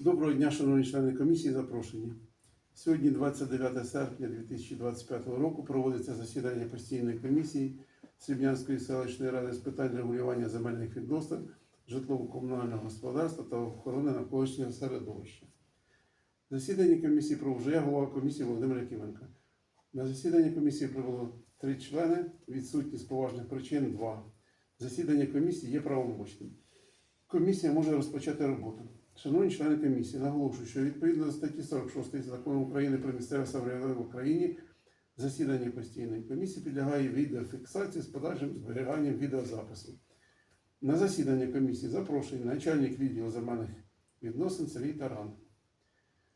Доброго дня, шановні члени комісії, запрошені. Сьогодні, 29 серпня 2025 року, проводиться засідання постійної комісії Срібнянської селищної ради з питань регулювання земельних відносин, житлово-комунального господарства та охорони навколишнього середовища. Засідання комісії провожу я, голова комісії Володимир Якименко. На засідання комісії прибуло три члени, відсутні з поважних причин два. Засідання комісії є правомочним. Комісія може розпочати роботу. Шановні члени комісії, наголошую, що відповідно до статті 46 закону України про місцеве самоврядування в Україні засідання постійної комісії підлягає відеофіксації з подальшим зберіганням відеозапису. На засідання комісії запрошений начальник відділу земельних відносин Сергій Таран.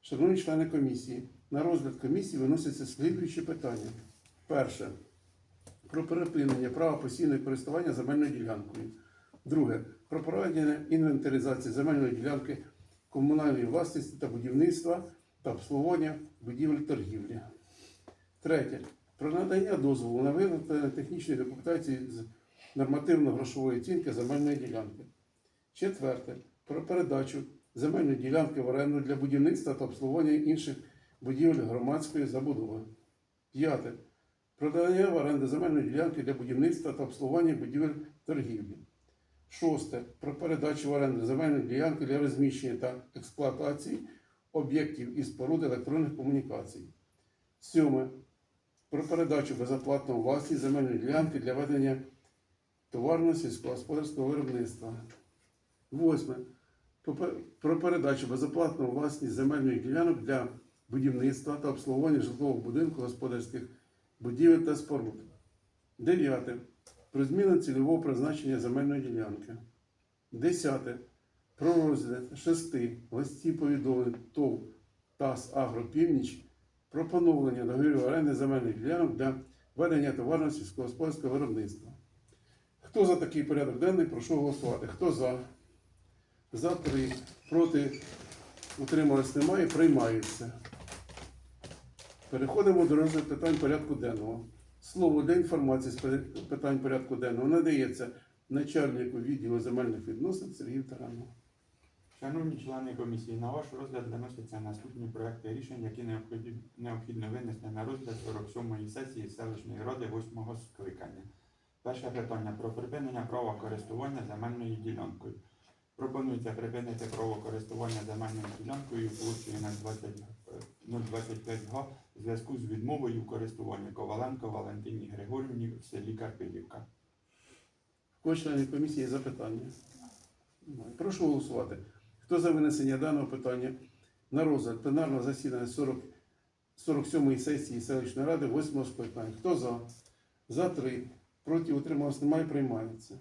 Шановні члени комісії, на розгляд комісії виносяться слідуючі питання. Перше. Про припинення права постійного користування земельною ділянкою. Друге. Про проведення інвентаризації земельної ділянки комунальної власності та будівництва та обслуговування будівель торгівлі. Третє. Про надання дозволу на виготовлення технічної документації з нормативно-грошової оцінки земельної ділянки. Четверте. Про передачу земельної ділянки в оренду для будівництва та обслуговування інших будівель громадської забудови. П'яте. Про надання в оренду земельної ділянки для будівництва та обслуговування будівель торгівлі. Шосте. Про передачу в оренду земельної ділянки для розміщення та експлуатації об'єктів і споруд електронних комунікацій. Сьоме. Про передачу безоплатного власність земельної ділянки для ведення товарного сільськогосподарського виробництва. Восьме. Про передачу безоплатного власність земельних ділянок для будівництва та обслуговування житлового будинку, господарських будівель та споруд. Дев'яте. Про зміну цільового призначення земельної ділянки. Десяте. Про розгляд шести листів повідомлень ТОВ ТАС Агропівніч про поновлення договорів оренди земельних ділянок для ведення товарного сільськогосподарського виробництва. Хто за такий порядок денний, прошу голосувати. Хто за? За три. Проти утрималось немає, приймаються. Переходимо до розгляду питань порядку денного. Слово для інформації з питань порядку денного надається начальнику відділу земельних відносин Сергію Таранову. Шановні члени комісії, на ваш розгляд виносяться наступні проекти рішень, які необхідно винести на розгляд 47-ї сесії селищної ради 8-го скликання. Перше питання про припинення права користування земельною ділянкою. Пропонується припинити право користування земельною ділянкою площею на 20, е, 025 га в зв'язку з відмовою в користуванні Коваленко Валентині Григорівні в селі Карпилівка. Членів комісії є запитання? Прошу голосувати. Хто за винесення даного питання на розгляд пленарного засідання 40, 47-ї сесії селищної ради 8 скликання? Хто за? За три. Проти утрималось немає, приймається.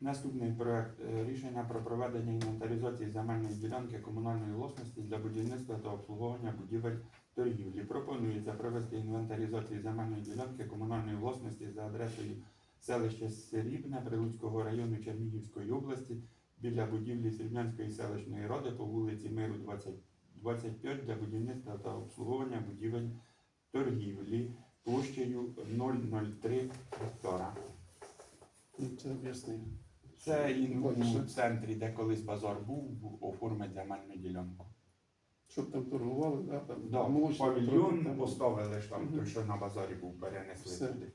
Наступний проект е, рішення про проведення інвентаризації земельної ділянки комунальної власності для будівництва та обслуговування будівель торгівлі. Пропонується провести інвентаризацію земельної ділянки комунальної власності за адресою селища Срібне Прилуцького району Чернігівської області біля будівлі Срібнянської селищної ради по вулиці Миру 20, 25 для будівництва та обслуговування будівель торгівлі площею 003 гектара. Ну, Це об'яснив. Це і в центрі, де колись базар був, оформить земельну ділянку. Щоб там торгували, да, там Да, молочні павільйон продукти. поставили ж там, Мгм. той, що на базарі був, перенесли Все. туди.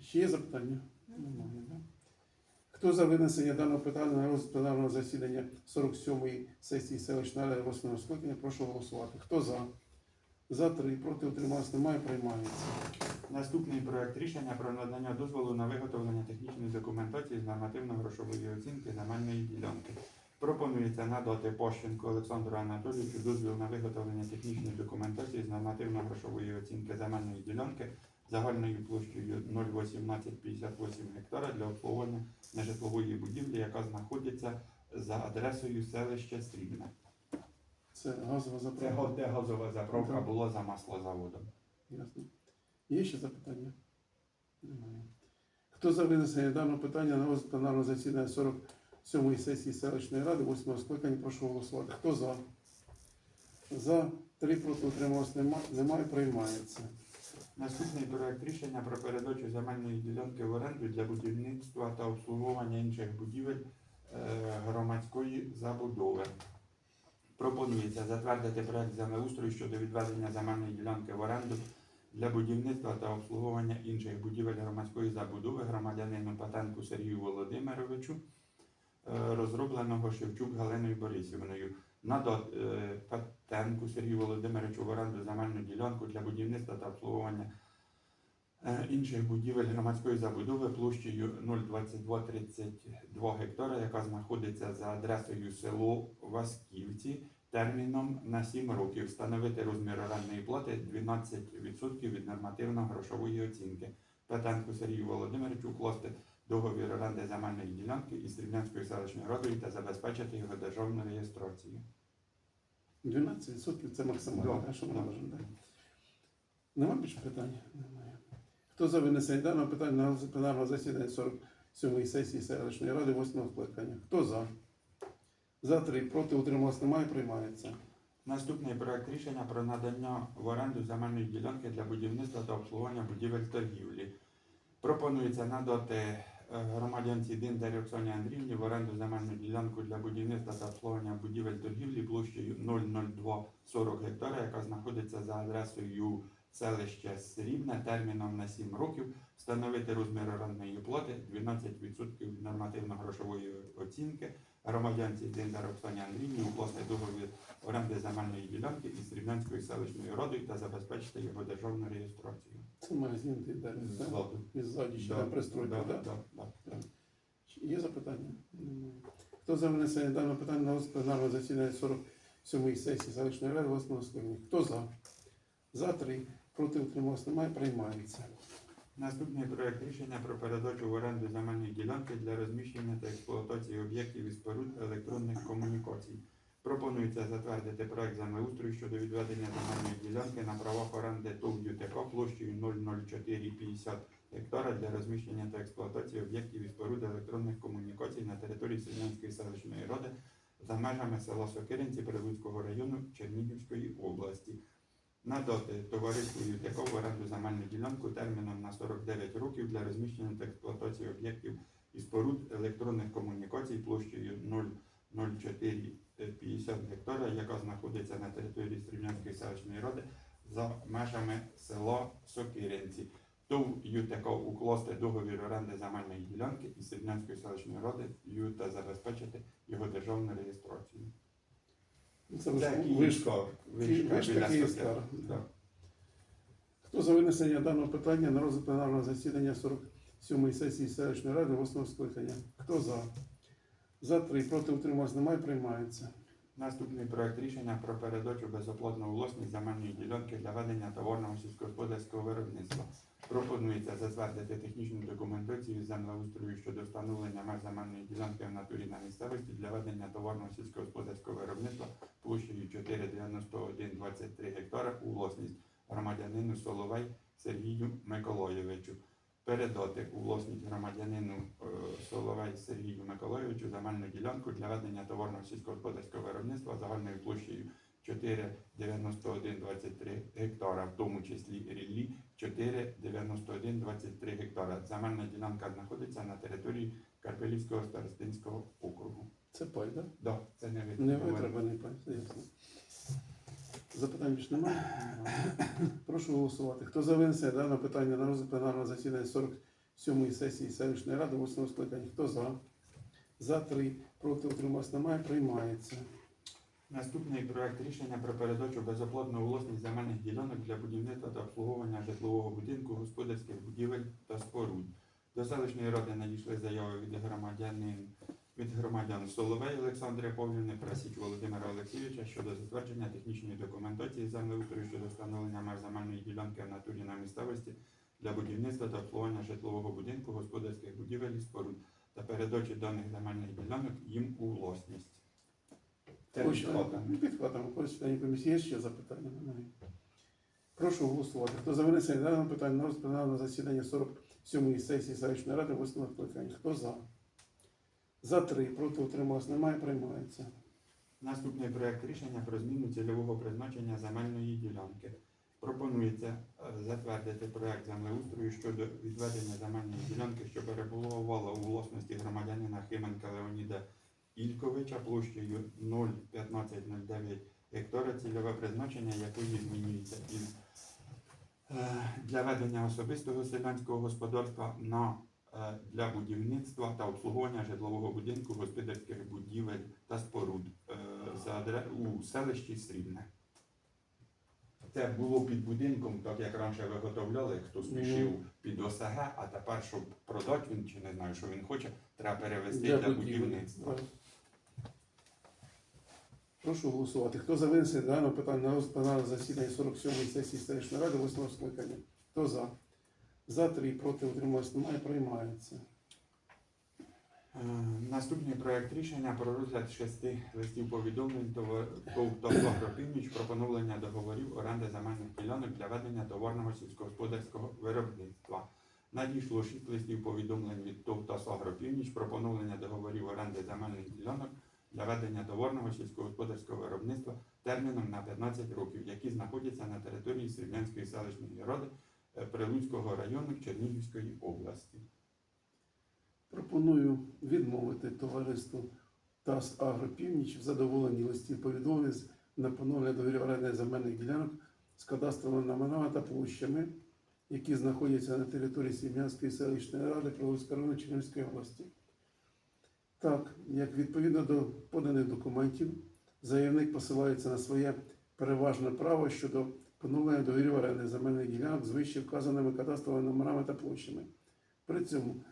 Ще є запитання? Немає, да? Хто за винесення даного питання на розгляд пленарного засідання 47-ї сесії селищної ради 8 скликання, прошу голосувати. Хто за? За три. Проти утрималось немає, приймається. Наступний проект рішення про надання дозволу на виготовлення технічної документації з нормативно-грошової оцінки земельної ділянки. Пропонується надати Пощенку Олександру Анатолійовичу дозвіл на виготовлення технічної документації з нормативно-грошової оцінки земельної ділянки загальною площею 01858 гектара для обслуговування нежитлової будівлі, яка знаходиться за адресою селища Срібне. Це газова заправка. го- де газова заправка була за маслозаводом. Ясно. Є ще запитання? Немає. Хто за винесення даного питання на розгляд пленарного засідання 47-ї сесії селищної ради 8 скликання, прошу голосувати. Хто за? За. Три проти утрималось нема- немає, приймається. Наступний проект рішення про передачу земельної ділянки в оренду для будівництва та обслуговування інших будівель е, громадської забудови. Пропонується затвердити проект землеустрою щодо відведення земельної ділянки в оренду для будівництва та обслуговування інших будівель громадської забудови громадянину Патенку Сергію Володимировичу, розробленого Шевчук Галиною Борисівною. Надати е, Сергію Володимировичу в оренду земельну ділянку для будівництва та обслуговування е, інших будівель громадської забудови площею 02232 гектара, яка знаходиться за адресою село Васківці, терміном на 7 років. Встановити розмір орендної плати 12% від нормативно-грошової оцінки. Петенку Сергію Володимировичу укласти договір оренди земельної ділянки із Срібнянською селищною радою та забезпечити його державну реєстрацію. 12% це максимально. Да, що ми да. можемо дати? Нема більше питань? Немає. Хто за винесення даного питання на пленарного засідання 47-ї сесії селищної ради 8 скликання? Хто за? За три. Проти утрималось немає, приймається. Наступний проект рішення про надання в оренду земельної ділянки для будівництва та обслуговування будівель торгівлі. Пропонується надати громадянці Диндарі Оксані Андріївні в оренду земельну ділянку для будівництва та обслуговування будівель торгівлі площею 00240 гектара, яка знаходиться за адресою селище Срібне терміном на 7 років, встановити розмір орендної плати 12% нормативно-грошової оцінки громадянці Диндар Оксані Андріївні укласти договір оренди земельної ділянки із Рівненською селищною радою та забезпечити його державну реєстрацію. Це має змінити далі. так? Ззаду. І ззаді ще там пристройка, так? да, да. Є запитання? Немає. Хто за винесення даного питання на пленарного засідання 47-ї сесії селищної ради 8 скликання? Хто за? За три. Проти утрималось немає, приймається. Наступний проект рішення про передачу в оренду земельної ділянки для розміщення та експлуатації об'єктів і споруд електронних комунікацій. Пропонується затвердити проект землеустрою щодо відведення земельної ділянки на правах оренди ТОВ ЮТК площею 00450 гектара для розміщення та експлуатації об'єктів і споруд електронних комунікацій на території Сільнянської селищної ради за межами села Сокиринці Прилуцького району Чернігівської області. Надати товариству ЮТК в оренду земельну ділянку терміном на 49 років для розміщення та експлуатації об'єктів і споруд електронних комунікацій площею 00450 гектара, яка знаходиться на території Стрім'янської селищної ради за межами села Сокиринці. ТОВ ЮТК укласти договір оренди земельної ділянки із Срібнянської селищної ради ЮТ забезпечити його державну реєстрацію. Це вишка. Вишка. Київстар. Хто за винесення даного питання на розгляд пленарного засідання 47-ї сесії селищної ради 8 скликання? Хто за? За три. Проти утрималось немає, приймається. Наступний проект рішення про передачу безоплатну власність земельної ділянки для ведення товарного сільськогосподарського виробництва. Пропонується затвердити технічну документацію землеустрою щодо встановлення меж земельної ділянки в натурі на місцевості для ведення товарного сільськогосподарського виробництва площею 49123 гектара у власність громадянину Соловей Сергію Миколайовичу. Передати у власність громадянину е, Соловей Сергію Миколайовичу земельну ділянку для ведення товарного сільськогосподарського виробництва загальною площею 4,9123 гектара, в тому числі ріллі 4,9123 гектара. Земельна ділянка знаходиться на території Карпелівського старостинського округу. Це пай, так? Да, це не Да? Не витребаний пай, це ясно. Запитань більше немає? Прошу голосувати. Хто за винесення даного питання на розгляд пленарного засідання 47-ї сесії селищної ради 8 скликання? Хто за? За три. Проти утрималось немає, приймається. Наступний проект рішення про передачу безоплатну у власність земельних ділянок для будівництва та обслуговування житлового будинку, господарських будівель та споруд. До селищної ради надійшли заяви від громадянин від громадян Соловей Олександри Павлівни, Прасіч Володимира Олексійовича щодо затвердження технічної документації землеустрою щодо встановлення меж земельної ділянки в натурі на місцевості для будівництва та обслуговування житлового будинку, господарських будівель і споруд та передачі даних земельних ділянок їм у власність. Ось, відкладено. Підкладемо. Ось членів комісії є ще запитання? Немає. Прошу голосувати. Хто за винесення даного питання на розгляд засідання 47-ї сесії селищної ради 8 скликання? Хто за? За три. Проти утрималось немає, приймається. Наступний проект рішення про зміну цільового призначення земельної ділянки. Пропонується е, затвердити проект землеустрою щодо відведення земельної ділянки, що перебувала у власності громадянина Хименка Леоніда Ільковича площею 01509 гектара, цільове призначення якої змінюється із е, для ведення особистого селянського господарства на е, для будівництва та обслуговування житлового будинку, господарських будівель та споруд е, у селищі Срібне. Це було під будинком, так як раніше виготовляли, хто спішив під ОСГ, а тепер, щоб продати він чи не знаю, що він хоче, треба перевести для, будівництва. Прошу голосувати. Хто за винесення даного питання на розгляд засідання 47-ї сесії селищної ради 8 скликання? Хто за? За три, проти утрималось немає, приймається. Е, Наступний проект рішення про розгляд шести листів повідомлень Північ» про поновлення договорів оренди земельних ділянок для ведення товарного сільськогосподарського виробництва. Надійшло шість листів повідомлень від ТОВ «Тасагро Північ» про поновлення договорів оренди земельних ділянок для ведення товарного сільськогосподарського виробництва терміном на 15 років, які знаходяться на території Срібнянської селищної ради е, Прилуцького району Чернігівської області. Пропоную відмовити товариству ТАС Агропівніч в задоволенні листів повідомлень на поновлення договорів оренди земельних ділянок з кадастровими номерами та площами, які знаходяться на території Сім'янської селищної ради Прилуцького району Чернігівської області. Так, як відповідно до поданих документів, заявник посилається на своє переважне право щодо поновлення договорів оренди земельних ділянок з вище вказаними кадастровими номерами та площами. При цьому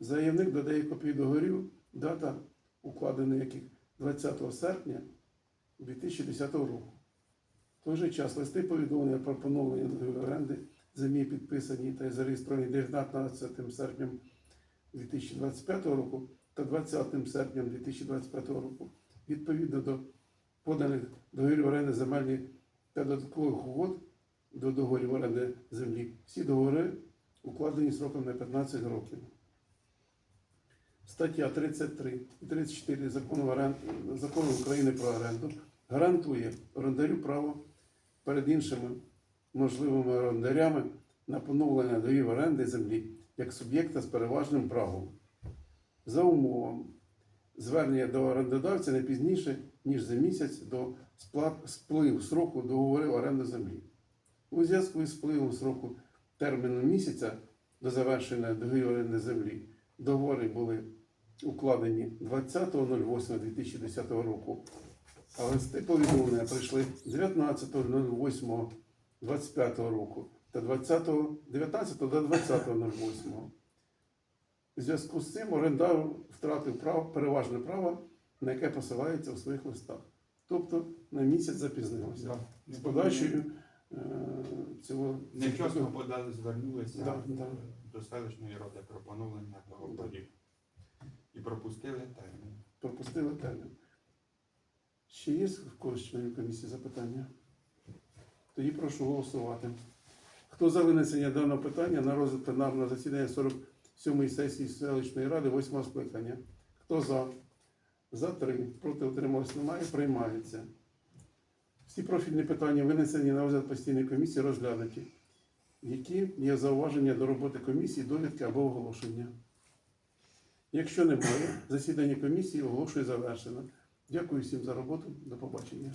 Заявник додає копії договорів, дата укладення яких 20 серпня 2010 року. В той же час листи повідомлення про поновлення договору оренди землі підписані та зареєстровані 19 серпням 2025 року та 20 серпням 2025 року відповідно до поданих договорів оренди земельних та додаткових угод до договорів оренди землі. Всі договори укладені сроком на 15 років. Стаття 33 і 34 закону, закону України про оренду гарантує орендарю право перед іншими можливими орендарями на поновлення доїв оренди землі як суб'єкта з переважним правом. За умовами звернення до орендодавця не пізніше, ніж за місяць до спливу сроку договору оренди землі. У зв'язку із спливом сроку терміну місяця до завершення договору оренди землі договори були укладені 20.08.2010 року, а листи повідомлення прийшли 19.08.25 року та 20, 19 до 20.08. У зв'язку з цим орендар втратив право, переважне право, на яке посилається у своїх листах. Тобто на місяць запізнилося. З подачею е, цього Невчасно подали, звернулися Да, да. до селищної ради про поновлення договорів і пропустили термін. пропустили термін. Ще є в когось членів комісії запитання? Тоді прошу голосувати. Хто за винесення даного питання на розгляд пленарного засідання 47-ї сесії селищної ради 8 скликання? Хто за? За три. Проти утрималось немає. Приймається. Всі профільні питання винесені на розгляд постійної комісії розглянуті. Які є зауваження до роботи комісії, довідки або оголошення? Якщо немає, засідання комісії оголошую завершено. Дякую всім за роботу. До побачення.